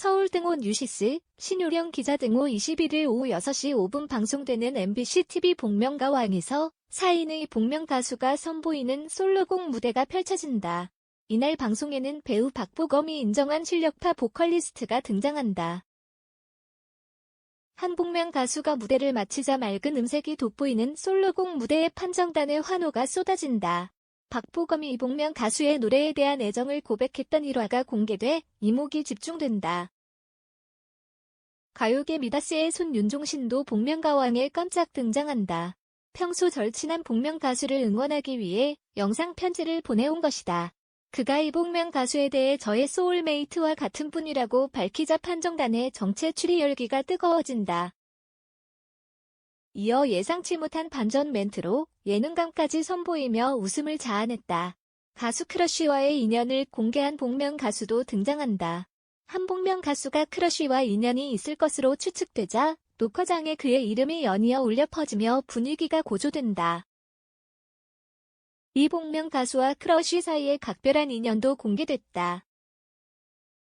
서울 등호 뉴시스, 신효령 기자 등호 21일 오후 6시 5분 방송되는 MBC TV 복면가왕에서 4인의 복면 가수가 선보이는 솔로곡 무대가 펼쳐진다. 이날 방송에는 배우 박보검이 인정한 실력파 보컬리스트가 등장한다. 한복면 가수가 무대를 마치자 맑은 음색이 돋보이는 솔로곡 무대에 판정단의 환호가 쏟아진다. 박보검이 이복면 가수의 노래에 대한 애정을 고백했던 일화가 공개돼 이목이 집중된다. 가요계 미다스의 손 윤종신도 복면가왕에 깜짝 등장한다. 평소 절친한 복면 가수를 응원하기 위해 영상 편지를 보내온 것이다. 그가 이복면 가수에 대해 저의 소울메이트와 같은 분이라고 밝히자 판정단의 정체 추리 열기가 뜨거워진다. 이어 예상치 못한 반전 멘트로 예능감까지 선보이며 웃음을 자아냈다. 가수 크러쉬와의 인연을 공개한 복면 가수도 등장한다. 한 복면 가수가 크러쉬와 인연이 있을 것으로 추측되자 녹화장에 그의 이름이 연이어 울려 퍼지며 분위기가 고조된다. 이복면 가수와 크러쉬 사이의 각별한 인연도 공개됐다.